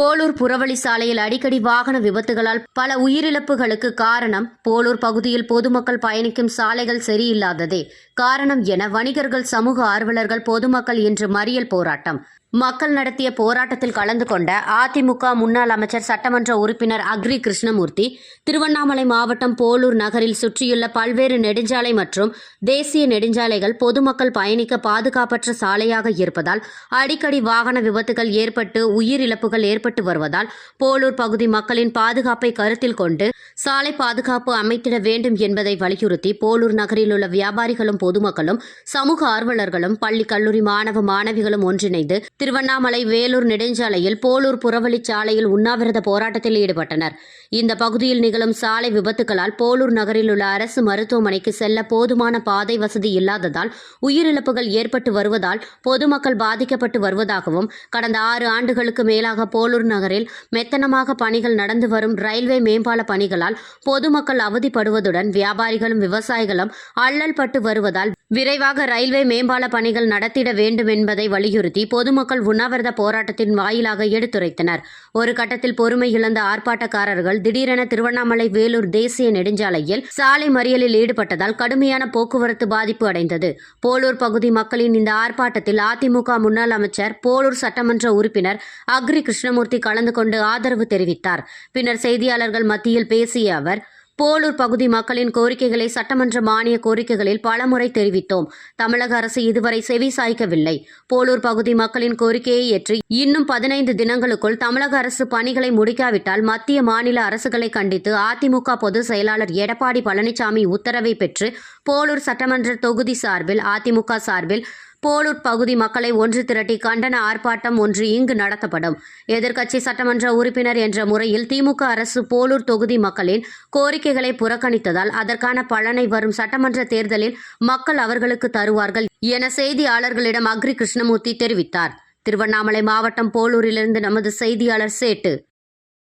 போலூர் புறவழி சாலையில் அடிக்கடி வாகன விபத்துகளால் பல உயிரிழப்புகளுக்கு காரணம் போலூர் பகுதியில் பொதுமக்கள் பயணிக்கும் சாலைகள் சரியில்லாததே காரணம் என வணிகர்கள் சமூக ஆர்வலர்கள் பொதுமக்கள் இன்று மறியல் போராட்டம். மக்கள் நடத்திய போராட்டத்தில் கலந்து கொண்ட அதிமுக முன்னாள் அமைச்சர் சட்டமன்ற உறுப்பினர் அக்ரி கிருஷ்ணமூர்த்தி திருவண்ணாமலை மாவட்டம் போலூர் நகரில் சுற்றியுள்ள பல்வேறு நெடுஞ்சாலை மற்றும் தேசிய நெடுஞ்சாலைகள் பொதுமக்கள் பயணிக்க பாதுகாப்பற்ற சாலையாக இருப்பதால் அடிக்கடி வாகன விபத்துகள் ஏற்பட்டு உயிரிழப்புகள் ஏற்பட்டு வருவதால் போலூர் பகுதி மக்களின் பாதுகாப்பை கருத்தில் கொண்டு சாலை பாதுகாப்பு அமைத்திட வேண்டும் என்பதை வலியுறுத்தி போலூர் நகரில் உள்ள வியாபாரிகளும் பொதுமக்களும் சமூக ஆர்வலர்களும் பள்ளி கல்லூரி மாணவ மாணவிகளும் ஒன்றிணைந்து திருவண்ணாமலை வேலூர் நெடுஞ்சாலையில் போலூர் புறவழி சாலையில் உண்ணாவிரத போராட்டத்தில் ஈடுபட்டனர். இந்த பகுதியில் நிகழும் சாலை விபத்துகளால் போலூர் நகரில் உள்ள அரசு மருத்துவமனைக்கு செல்ல போதுமான பாதை வசதி இல்லாததால் உயிரிழப்புகள் ஏற்பட்டு வருவதால் பொதுமக்கள் பாதிக்கப்பட்டு வருவதாகவும் கடந்த ஆறு ஆண்டுகளுக்கு மேலாக போலூர் நகரில் மெத்தனமாக பணிகள் நடந்து வரும் ரயில்வே மேம்பால பணிகளால் பொதுமக்கள் அவதிப்படுவதுடன் வியாபாரிகளும் விவசாயிகளும் அல்லல் பட்டு வருவதால் விரைவாக ரயில்வே மேம்பால பணிகள் நடத்திட வேண்டும் என்பதை வலியுறுத்தி பொதுமக்கள் உண்ணாவிரத போராட்டத்தின் வாயிலாக எடுத்துரைத்தனர். ஒரு கட்டத்தில் பொறுமை இழந்த ஆர்ப்பாட்டக்காரர்கள் திடீரென திருவண்ணாமலை வேலூர் தேசிய நெடுஞ்சாலையில் சாலை மறியலில் ஈடுபட்டதால் கடுமையான போக்குவரத்து பாதிப்பு அடைந்தது. போலூர் பகுதி மக்களின் இந்த ஆர்ப்பாட்டத்தில் அதிமுக முன்னாள் அமைச்சர் போலூர் சட்டமன்ற உறுப்பினர் அக்ரி கிருஷ்ணமூர்த்தி கலந்து கொண்டு ஆதரவு தெரிவித்தார். பின்னர் செய்தியாளர்கள் மத்தியில் பேசிய அவர் போலூர் பகுதி மக்களின் கோரிக்கைகளை சட்டமன்ற மானிய கோரிக்கைகளில் பலமுறை தெரிவித்தோம். தமிழக அரசு இதுவரை செவி சாய்க்கவில்லை. போலூர் பகுதி மக்களின் கோரிக்கையை ஏற்று இன்னும் பதினைந்து தினங்களுக்குள் தமிழக அரசு பணிகளை முடிக்காவிட்டால் மத்திய மாநில அரசுகளை கண்டித்து அதிமுக பொதுச் செயலாளர் எடப்பாடி பழனிசாமி உத்தரவை பெற்று போலூர் சட்டமன்ற தொகுதி சார்பில் அதிமுக சார்பில் போலூர் பகுதி மக்களை ஒன்று திரட்டி கண்டன ஆர்ப்பாட்டம் ஒன்று இங்கு நடத்தப்படும். எதிர்க்கட்சி சட்டமன்ற உறுப்பினர் என்ற முறையில் திமுக அரசு போலூர் தொகுதி மக்களின் கோரிக்கைகளை புறக்கணித்ததால் அதற்கான பலனை வரும் சட்டமன்ற தேர்தலில் மக்கள் அவர்களுக்கு தருவார்கள் என செய்தியாளர்களிடம் அக்ரி கிருஷ்ணமூர்த்தி தெரிவித்தார். திருவண்ணாமலை மாவட்டம் போலூரிலிருந்து நமது செய்தியாளர் சேட்டு ஆதரவு தெரிவிச்சிருக்கீங்க. இந்த போலூர்ல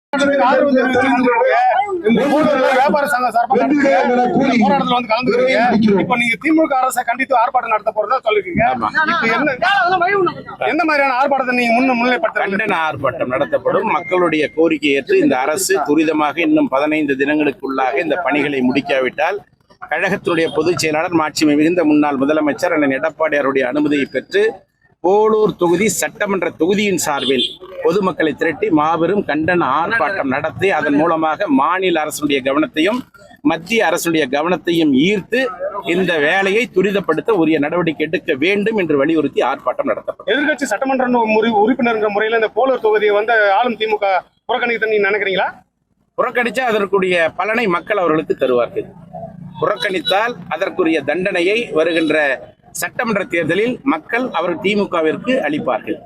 வியாபார சங்கம் சார்பா நடத்துறீங்க. இந்த போராட்டத்துல வந்து கலந்துக்கிறீங்க. இப்ப நீங்க திமுக அரசை கண்டித்து ஆர்ப்பாட்டம் நடத்த போறதா சொல்லிருக்கீங்க இப்ப என்ன எந்த மாதிரியான ஆர்ப்பாட்டத்தை நீங்க முன்ன முன்னிலைப்படுத்துறீங்க? கண்டன ஆர்ப்பாட்டம் நடத்தப்படும். மக்களுடைய கோரிக்கை ஏற்று இந்த அரசு துரிதமாக இன்னும் பதினைந்து தினங்களுக்குள்ளாக இந்த பணிகளை முடிக்காவிட்டால் கழகத்தினுடைய பொதுச் செயலாளர் மாட்சிமை மிகுந்த முன்னாள் முதலமைச்சர் அண்ணன் எடப்பாடியாருடைய அனுமதியை பெற்று போலூர் தொகுதி சட்டமன்ற தொகுதியின் சார்பில் பொதுமக்களை திரட்டி மாபெரும் கண்டன ஆர்ப்பாட்டம் நடத்தி அதன் மூலமாக மாநில அரசுடைய கவனத்தையும் மத்திய அரசுடைய கவனத்தையும் ஈர்த்து இந்த வேலையை துரிதப்படுத்த உரிய நடவடிக்கை எடுக்க வேண்டும் என்று வலியுறுத்தி ஆர்ப்பாட்டம் நடத்தப்படும் எதிர்க்கட்சி சட்டமன்ற உறுப்பினருங்கிற முறையில இந்த போலூர் தொகுதியை வந்து ஆளும் திமுக புறக்கணிக்க நீங்க நினைக்கிறீங்களா? புறக்கணிச்சா அதற்குரிய பலனை மக்கள் அவர்களுக்கு தருவார்கள். புறக்கணித்தால் அதற்குரிய தண்டனையை வருகின்ற சட்டமன்ற தேர்தலில் மக்கள் அவர் திமுகவிற்கு அளிப்பார்கள்.